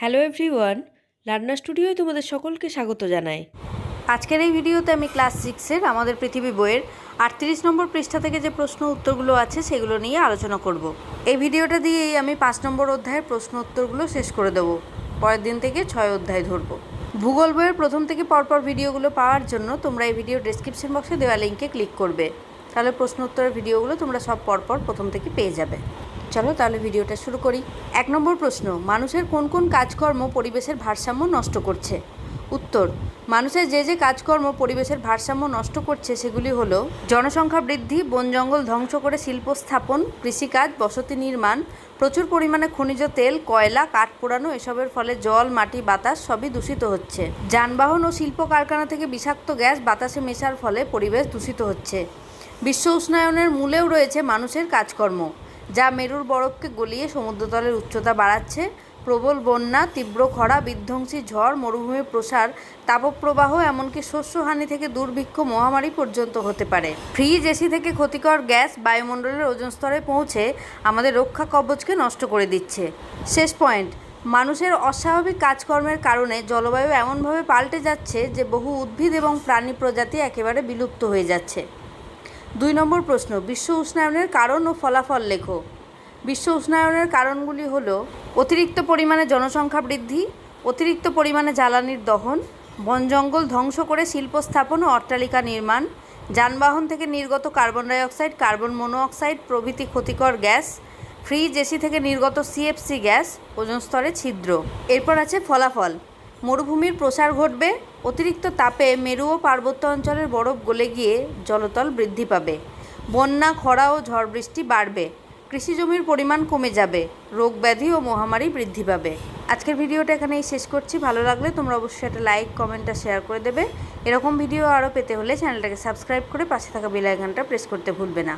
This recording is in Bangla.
হ্যালো এভরিওয়ান রান্না স্টুডিওয় তোমাদের সকলকে স্বাগত জানাই। আজকের এই ভিডিওতে আমি ক্লাস সিক্সের আমাদের পৃথিবী বইয়ের আটত্রিশ নম্বর পৃষ্ঠা থেকে যে প্রশ্ন উত্তরগুলো আছে সেগুলো নিয়ে আলোচনা করব। এই ভিডিওটা দিয়েই আমি পাঁচ নম্বর অধ্যায়ের প্রশ্ন উত্তরগুলো শেষ করে দেবো। পরের দিন থেকে ছয় অধ্যায় ধরবো। ভূগোল বইয়ের প্রথম থেকে পরপর ভিডিওগুলো পাওয়ার জন্য তোমরা এই ভিডিও ডেসক্রিপশন বক্সে দেওয়া লিঙ্কে ক্লিক করবে। তাহলে প্রশ্ন উত্তরের ভিডিওগুলো তোমরা সব পরপর প্রথম থেকে পেয়ে যাবে। চলো তাহলে ভিডিওটা শুরু করি। এক নম্বর প্রশ্ন, মানুষের কোন কোন কাজকর্ম পরিবেশের ভারসাম্য নষ্ট করছে? উত্তর, মানুষের যে যে কাজকর্ম পরিবেশের ভারসাম্য নষ্ট করছে সেগুলি হলো জনসংখ্যা বৃদ্ধি, বন জঙ্গল ধ্বংস করে শিল্প স্থাপন, কৃষিকাজ, বসতি নির্মাণ, প্রচুর পরিমাণে খনিজ তেল, কয়লা, কাঠ পোড়ানো, এসবের ফলে জল, মাটি, বাতাস সবই দূষিত হচ্ছে। যানবাহন ও শিল্প কারখানা থেকে বিষাক্ত গ্যাস বাতাসে মেশার ফলে পরিবেশ দূষিত হচ্ছে। বিশ্ব উষ্ণায়নের মূলেও রয়েছে মানুষের কাজকর্ম। যা মেরুর বরফকে গলিয়ে সমুদ্রতলের উচ্চতা বাড়াচ্ছে। প্রবল বন্যা, তীব্র খরা, বিধ্বংসী ঝড়, মরুভূমির প্রসার, তাপপ্রবাহ এমনকি শস্যহানি থেকে দুর্ভিক্ষ মহামারী পর্যন্ত হতে পারে। ফ্রিজ, এসি থেকে ক্ষতিকর গ্যাস বায়ুমণ্ডলের ওজন স্তরে পৌঁছে আমাদের রক্ষা কবচকে নষ্ট করে দিচ্ছে। শেষ পয়েন্ট, মানুষের অস্বাভাবিক কাজকর্মের কারণে জলবায়ু এমনভাবে পাল্টে যাচ্ছে যে বহু উদ্ভিদ এবং প্রাণী প্রজাতি একেবারে বিলুপ্ত হয়ে যাচ্ছে। দুই নম্বর প্রশ্ন, বিশ্ব উষ্ণায়নের কারণ ও ফলাফল লেখো। বিশ্ব উষ্ণায়নের কারণগুলি হল, অতিরিক্ত পরিমাণে জনসংখ্যা বৃদ্ধি, অতিরিক্ত পরিমাণে জ্বালানির দহন, বন জঙ্গল ধ্বংস করে শিল্প স্থাপন ও অট্টালিকা নির্মাণ, যানবাহন থেকে নির্গত কার্বন ডাইঅক্সাইড, কার্বন মনোঅক্সাইড, প্রভৃতি ক্ষতিকর গ্যাস, ফ্রিজ এসি থেকে নির্গত সিএফসি গ্যাস, ওজন স্তরে ছিদ্র। এরপর আছে ফলাফল। মরুভূমির প্রসার ঘটবে, অতিরিক্ত তাপে মেরু ও পার্বত্য অঞ্চলের বরফ গলে গিয়ে জলতল বৃদ্ধি পাবে। বন্যা, খরা ও ঝড় বৃষ্টি বাড়বে, কৃষি জমির পরিমাণ কমে যাবে, রোগ ব্যাধি ও মহামারী বৃদ্ধি পাবে। আজকের ভিডিওটা এখানেই শেষ করছি। ভালো লাগলে তোমরা অবশ্যই একটা লাইক কমেন্ট আর শেয়ার করে দেবে। এরকম ভিডিও আরও পেতে হলে চ্যানেলটাকে সাবস্ক্রাইব করে পাশে থাকা বেল আইকনটা প্রেস করতে ভুলবে না।